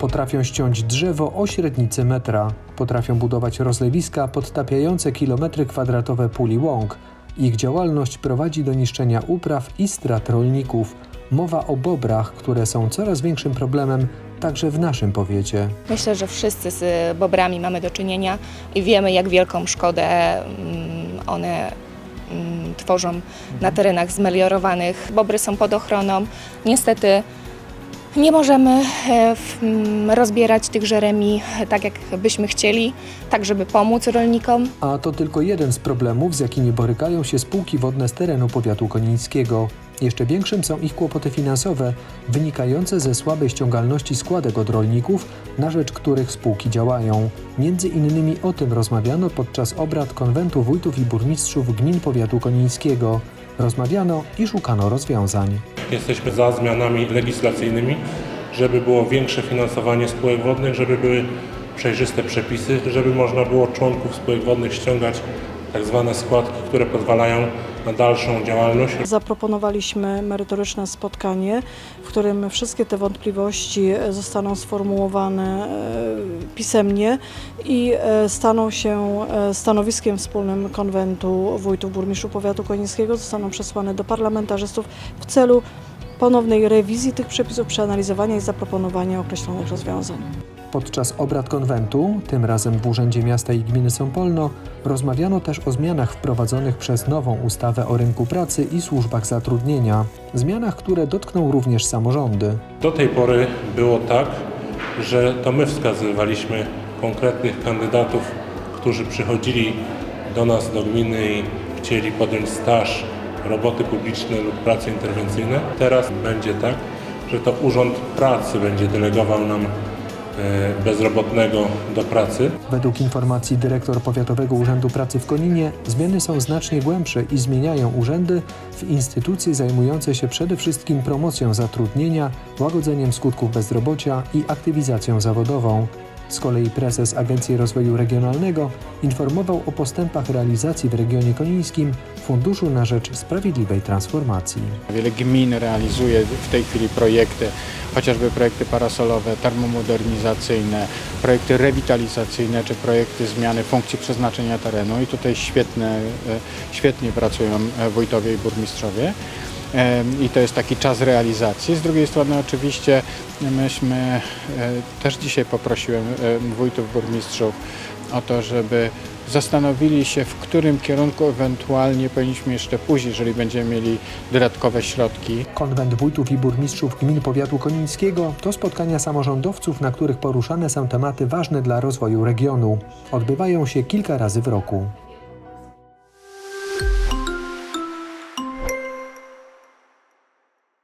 Potrafią ściąć drzewo o średnicy metra. Potrafią budować rozlewiska podtapiające kilometry kwadratowe puli łąk. Ich działalność prowadzi do niszczenia upraw i strat rolników. Mowa o bobrach, które są coraz większym problemem także w naszym powiecie. Myślę, że wszyscy z bobrami mamy do czynienia i wiemy, jak wielką szkodę mm, one mm, tworzą na terenach zmeliorowanych. Bobry są pod ochroną. Niestety nie możemy e, rozbierać tych żeremi tak, jak byśmy chcieli, tak żeby pomóc rolnikom. A to tylko jeden z problemów, z jakimi borykają się spółki wodne z terenu powiatu konińskiego. Jeszcze większym są ich kłopoty finansowe, wynikające ze słabej ściągalności składek od rolników, na rzecz których spółki działają. Między innymi o tym rozmawiano podczas obrad konwentu wójtów i burmistrzów gmin powiatu konińskiego. Rozmawiano i szukano rozwiązań. Jesteśmy za zmianami legislacyjnymi, żeby było większe finansowanie spółek wodnych, żeby były przejrzyste przepisy, żeby można było członków spółek wodnych ściągać tak zwane składki, które pozwalają na dalszą działalność. Zaproponowaliśmy merytoryczne spotkanie, w którym wszystkie te wątpliwości zostaną sformułowane e, pisemnie i e, staną się e, stanowiskiem wspólnym konwentu wójtów burmistrzów powiatu konińskiego, zostaną przesłane do parlamentarzystów w celu ponownej rewizji tych przepisów, przeanalizowania i zaproponowania określonych rozwiązań. Podczas obrad konwentu, tym razem w Urzędzie Miasta i Gminy Sąpolno, rozmawiano też o zmianach wprowadzonych przez nową ustawę o rynku pracy i służbach zatrudnienia. Zmianach, które dotkną również samorządy. Do tej pory było tak, że to my wskazywaliśmy konkretnych kandydatów, którzy przychodzili do nas, do gminy i chcieli podjąć staż, roboty publiczne lub prace interwencyjne. Teraz będzie tak, że to Urząd Pracy będzie delegował nam bezrobotnego do pracy. Według informacji dyrektor Powiatowego Urzędu Pracy w Koninie, zmiany są znacznie głębsze i zmieniają urzędy w instytucje zajmujące się przede wszystkim promocją zatrudnienia, łagodzeniem skutków bezrobocia i aktywizacją zawodową. Z kolei prezes Agencji Rozwoju Regionalnego informował o postępach realizacji w regionie konińskim Funduszu na rzecz Sprawiedliwej Transformacji. Wiele gmin realizuje w tej chwili projekty, chociażby projekty parasolowe, termomodernizacyjne, projekty rewitalizacyjne czy projekty zmiany funkcji przeznaczenia terenu i tutaj świetne, e, świetnie pracują e, wójtowie i burmistrzowie. E, I to jest taki czas realizacji. Z drugiej strony oczywiście myśmy też dzisiaj poprosiłem wójtów, burmistrzów o to, żeby zastanowili się, w którym kierunku ewentualnie powinniśmy jeszcze pójść, jeżeli będziemy mieli dodatkowe środki. Konwent wójtów i burmistrzów gmin powiatu konińskiego to spotkania samorządowców, na których poruszane są tematy ważne dla rozwoju regionu. Odbywają się kilka razy w roku.